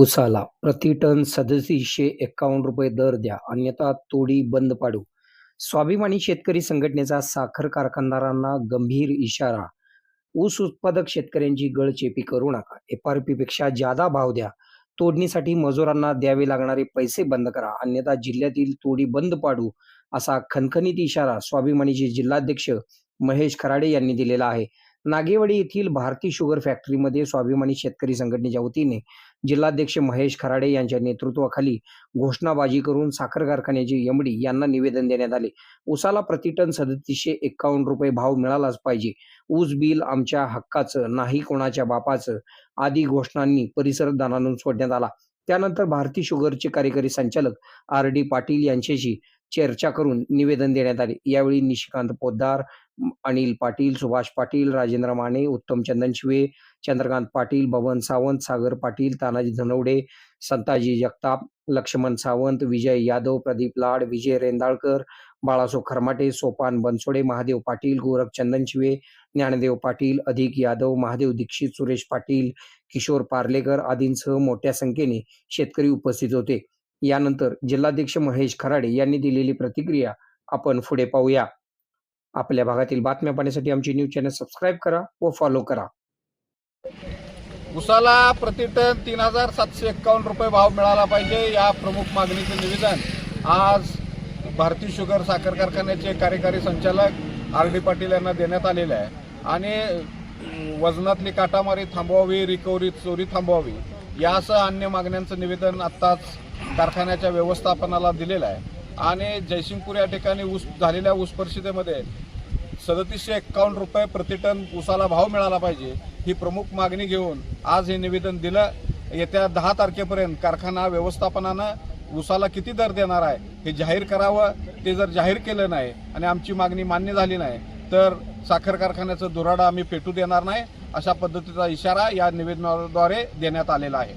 उसाला प्रति टन सदतीसशे एक्कावन्न रुपये दर द्या. अन्यथा तोडी बंद पाडू. स्वाभिमानी शेतकरी संघटनेचा साखर कारखानदारांना गंभीर इशारा. ऊस उत्पादक शेतकऱ्यांची गळचेपी करू नका. एफ आर पी पेक्षा जादा भाव द्या. तोडणीसाठी मजुरांना द्यावे लागणारे पैसे बंद करा. अन्यथा जिल्ह्यातील तोडी बंद पाडू असा खणखणीत इशारा स्वाभिमानीचे जिल्हाध्यक्ष महेश खराडे यांनी दिलेला आहे. नागेवाडी येथील भारती शुगर फॅक्टरीमध्ये स्वाभिमानी शेतकरी संघटनेच्या वतीने जिल्हाध्यक्ष महेश खराडे यांच्या नेतृत्वाखाली घोषणाबाजी करून साखर कारखान्याचे यमडी यांना निवेदन देण्यात आले. ऊसाला प्रतिटन सदतीसशे एक्कावन्न रुपये भाव मिळालाच पाहिजे. ऊस बिल आमच्या हक्काचं नाही कोणाच्या बापाचं आदी घोषणांनी परिसर दानानून सोडण्यात आला. त्यानंतर भारती शुगरचे कार्यकारी संचालक आर डी पाटील यांच्याशी चर्चा करून निवेदन देण्यात आले. यावेळी निशिकांत पोद्दार अनिल पाटील सुभाष पाटील राजेंद्र माने उत्तम चंदन शिवे चंद्रकांत पाटील बबन सावंत सागर पाटील तानाजी धनवडे संताजी जगताप लक्ष्मण सावंत विजय यादव प्रदीप लाड विजय रेंदाळकर बाळासो खरमाटे सोपान बनसोडे महादेव पाटील गोरख चंदन शिवे ज्ञानदेव पाटील अधिक यादव महादेव दीक्षित सुरेश पाटील किशोर पार्लेकर आदींसह मोठ्या संख्येने शेतकरी उपस्थित होते. यानंतर जिल्हाध्यक्ष महेश खराडे यांनी दिलेली प्रतिक्रिया आपण पुढे पाहूया. आपल्या भागातील बातम्या पाहण्यासाठी आमची न्यूज चॅनल सबस्क्राईब करा व फॉलो करा. उसाला प्रतिटन तीन हजार सातशे एक्कावन्न रुपये भाव मिळाला पाहिजे या प्रमुख मागणीचं निवेदन. आज भारती शुगर साखर कारखान्याचे कार्यकारी संचालक आर डी पाटील यांना देण्यात आलेले आहे. आणि वजनातली काटामारी थांबवावी रिकव्हरी चोरी थांबवावी यासह अन्य मागण्यांचं निवेदन आत्ताच कारखान्याच्या व्यवस्थापनाला दिलेलं आहे. आणि जयसिंगपूर या ठिकाणी ऊस झालेल्या ऊस परिषदेमध्ये सदतीसशे एक्कावन्न रुपये प्रतिटन ऊसाला भाव मिळाला पाहिजे ही प्रमुख मागणी घेऊन आज हे निवेदन दिलं. येत्या दहा तारखेपर्यंत कारखाना व्यवस्थापनानं ऊसाला किती दर देणार आहे हे जाहीर करावं. ते जर जाहीर केलं नाही आणि आमची मागणी मान्य झाली नाही तर साखर कारखान्याचं दुराडा आम्ही पेटू देणार नाही अशा पद्धतीचा इशारा या निवेदनाद्वारे देण्यात आलेला आहे.